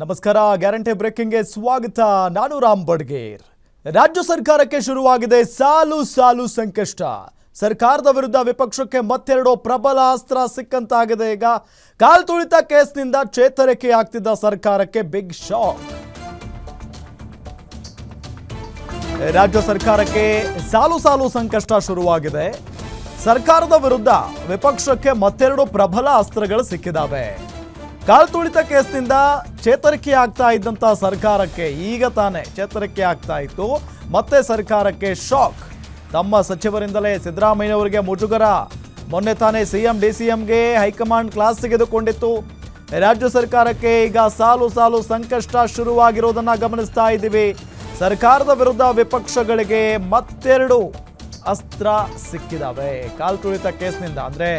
ನಮಸ್ಕಾರ, ಗ್ಯಾರಂಟಿ ಬ್ರೇಕಿಂಗ್ಗೆ ಸ್ವಾಗತ. ನಾನು ರಾಮ್ ಬಡ್ಗೇರ್. ರಾಜ್ಯ ಸರ್ಕಾರಕ್ಕೆ ಶುರುವಾಗಿದೆ ಸಾಲು ಸಾಲು ಸಂಕಷ್ಟ. ಸರ್ಕಾರದ ವಿರುದ್ಧ ವಿಪಕ್ಷಕ್ಕೆ ಮತ್ತೆರಡು ಪ್ರಬಲ ಅಸ್ತ್ರ ಸಿಕ್ಕಂತಾಗಿದೆ ಈಗ. ಕಾಲ್ ತುಳಿತ ಕೇಸ್ನಿಂದ ಚೇತರಿಕೆ ಆಗ್ತಿದ್ದ ಸರ್ಕಾರಕ್ಕೆ ಬಿಗ್ ಶಾಕ್ ರಾಜ್ಯ ಸರ್ಕಾರಕ್ಕೆ ಸಾಲು ಸಾಲು ಸಂಕಷ್ಟ ಶುರುವಾಗಿದೆ. ಸರ್ಕಾರದ ವಿರುದ್ಧ ವಿಪಕ್ಷಕ್ಕೆ ಮತ್ತೆರಡು ಪ್ರಬಲ ಅಸ್ತ್ರಗಳು ಸಿಕ್ಕಿದಾವೆ. ಕಾಲ್ ತುಳಿತ ಕೇಸ್ನಿಂದ ಚೇತರಿಕೆ ಆಗ್ತಾ ಇದ್ದಂತ ಸರ್ಕಾರಕ್ಕೆ ಈಗ ತಾನೇ ಚೇತರಿಕೆ ಆಗ್ತಾ ಇತ್ತು ಮತ್ತೆ ಸರ್ಕಾರಕ್ಕೆ ಶಾಕ್. ತಮ್ಮ ಸಚಿವರಿಂದಲೇ ಸಿದ್ದರಾಮಯ್ಯನವರಿಗೆ ಮುಜುಗರ. ಮೊನ್ನೆ ತಾನೇ ಸಿಎಂ ಡಿ ಸಿ ಎಂಗೆ ಹೈಕಮಾಂಡ್ ಕ್ಲಾಸ್ ತೆಗೆದುಕೊಂಡಿತ್ತು. ರಾಜ್ಯ ಸರ್ಕಾರಕ್ಕೆ ಈಗ ಸಾಲು ಸಾಲು ಸಂಕಷ್ಟ ಶುರುವಾಗಿರೋದನ್ನ ಗಮನಿಸ್ತಾ ಇದ್ದೀವಿ. ಸರ್ಕಾರದ ವಿರುದ್ಧ ವಿಪಕ್ಷಗಳಿಗೆ ಮತ್ತೆರಡು ಅಸ್ತ್ರ ಸಿಕ್ಕಿದಾವೆ. ಕಾಲ್ ತುಳಿತ ಕೇಸ್ನಿಂದ ಅಂದ್ರೆ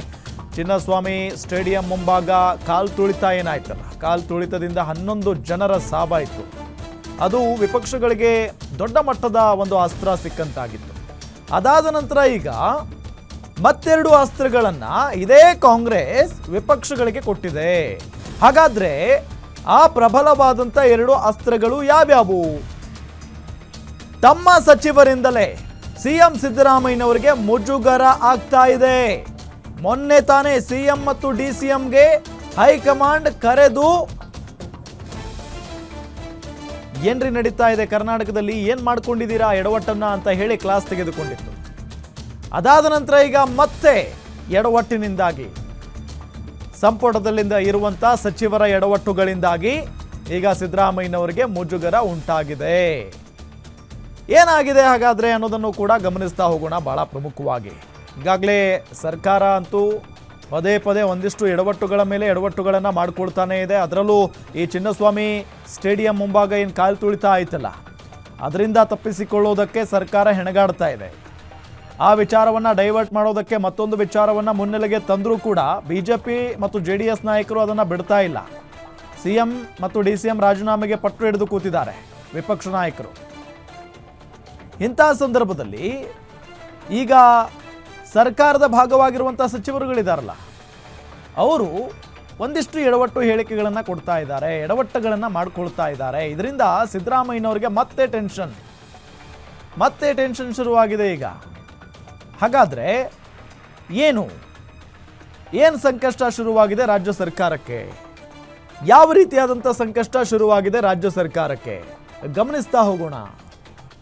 ಚಿನ್ನಸ್ವಾಮಿ ಸ್ಟೇಡಿಯಂ ಮುಂಭಾಗ ಕಾಲ್ ತುಳಿತ ಏನಾಯ್ತಲ್ಲ? ಕಾಲ್ ತುಳಿತದಿಂದ ಹನ್ನೊಂದು ಜನರ ಸಾವಾಯಿತು. ಅದು ವಿಪಕ್ಷಗಳಿಗೆ ದೊಡ್ಡ ಮಟ್ಟದ ಒಂದು ಅಸ್ತ್ರ ಸಿಕ್ಕಂತಾಗಿತ್ತು. ಅದಾದ ನಂತರ ಈಗ ಮತ್ತೆರಡು ಅಸ್ತ್ರಗಳನ್ನು ಇದೇ ಕಾಂಗ್ರೆಸ್ ವಿಪಕ್ಷಗಳಿಗೆ ಕೊಟ್ಟಿದೆ. ಹಾಗಾದ್ರೆ ಆ ಪ್ರಬಲವಾದಂಥ ಎರಡು ಅಸ್ತ್ರಗಳು ಯಾವ್ಯಾವು? ತಮ್ಮ ಸಚಿವರಿಂದಲೇ ಸಿಎಂ ಸಿದ್ದರಾಮಯ್ಯನವರಿಗೆ ಮುಜುಗರ ಆಗ್ತಾ ಇದೆ. ಮೊನ್ನೆ ತಾನೇ ಸಿಎಂ ಮತ್ತು ಡಿ ಗೆ ಹೈಕಮಾಂಡ್ ಕರೆದು ಏನ್ರಿ ನಡೀತಾ ಇದೆ. ಕರ್ನಾಟಕದಲ್ಲಿ ಏನ್ ಮಾಡ್ಕೊಂಡಿದ್ದೀರಾ? ಎಡವಟ್ಟನ್ನ ಅಂತ ಹೇಳಿ ಕ್ಲಾಸ್ ತೆಗೆದುಕೊಂಡಿತ್ತು. ಅದಾದ ನಂತರ ಈಗ ಮತ್ತೆ ಎಡವಟ್ಟಿನಿಂದಾಗಿ, ಸಂಪುಟದಲ್ಲಿಂದ ಇರುವಂತ ಸಚಿವರ ಎಡವಟ್ಟುಗಳಿಂದಾಗಿ ಈಗ ಸಿದ್ದರಾಮಯ್ಯನವರಿಗೆ ಮುಜುಗರ ಉಂಟಾಗಿದೆ. ಏನಾಗಿದೆ ಹಾಗಾದ್ರೆ ಅನ್ನೋದನ್ನು ಕೂಡ ಗಮನಿಸ್ತಾ ಹೋಗೋಣ ಬಹಳ ಪ್ರಮುಖವಾಗಿ. ಈಗಾಗಲೇ ಸರ್ಕಾರ ಅಂತೂ ಪದೇ ಪದೇ ಒಂದಿಷ್ಟು ಎಡವಟ್ಟುಗಳ ಮೇಲೆ ಎಡವಟ್ಟುಗಳನ್ನು ಮಾಡಿಕೊಳ್ತಾನೆ ಇದೆ. ಅದರಲ್ಲೂ ಈ ಚಿನ್ನಸ್ವಾಮಿ ಸ್ಟೇಡಿಯಂ ಮುಂಭಾಗ ಏನು ಕಾಲು ತುಳಿತಾ ಆಯ್ತಲ್ಲ, ಅದರಿಂದ ತಪ್ಪಿಸಿಕೊಳ್ಳೋದಕ್ಕೆ ಸರ್ಕಾರ ಹೆಣಗಾಡ್ತಾ ಇದೆ. ಆ ವಿಚಾರವನ್ನು ಡೈವರ್ಟ್ ಮಾಡೋದಕ್ಕೆ ಮತ್ತೊಂದು ವಿಚಾರವನ್ನು ಮುನ್ನೆಲೆಗೆ ತಂದರೂ ಕೂಡ ಬಿ ಜೆ ಪಿ ಮತ್ತು ಜೆ ಡಿ ಎಸ್ ನಾಯಕರು ಅದನ್ನು ಬಿಡ್ತಾ ಇಲ್ಲ. ಸಿ ಎಂ ಮತ್ತು ಡಿ ಸಿ ಎಂ ರಾಜೀನಾಮೆಗೆ ಪಟ್ಟು ಹಿಡಿದು ಕೂತಿದ್ದಾರೆ ವಿಪಕ್ಷ ನಾಯಕರು. ಇಂತಹ ಸಂದರ್ಭದಲ್ಲಿ ಈಗ ಸರ್ಕಾರದ ಭಾಗವಾಗಿರುವಂಥ ಸಚಿವರುಗಳಿದಾರಲ್ಲ, ಅವರು ಒಂದಿಷ್ಟು ಎಡವಟ್ಟು ಹೇಳಿಕೆಗಳನ್ನು ಕೊಡ್ತಾ ಇದ್ದಾರೆ, ಎಡವಟ್ಟುಗಳನ್ನು ಮಾಡ್ಕೊಳ್ತಾ ಇದ್ದಾರೆ. ಇದರಿಂದ ಸಿದ್ದರಾಮಯ್ಯನವರಿಗೆ ಮತ್ತೆ ಟೆನ್ಷನ್ ಮತ್ತೆ ಟೆನ್ಷನ್ ಶುರುವಾಗಿದೆ ಈಗ. ಹಾಗಾದ್ರೆ ಏನು? ಏನು ಸಂಕಷ್ಟ ಶುರುವಾಗಿದೆ ರಾಜ್ಯ ಸರ್ಕಾರಕ್ಕೆ? ಯಾವ ರೀತಿಯಾದಂಥ ಸಂಕಷ್ಟ ಶುರುವಾಗಿದೆ ರಾಜ್ಯ ಸರ್ಕಾರಕ್ಕೆ? ಗಮನಿಸ್ತಾ ಹೋಗೋಣ.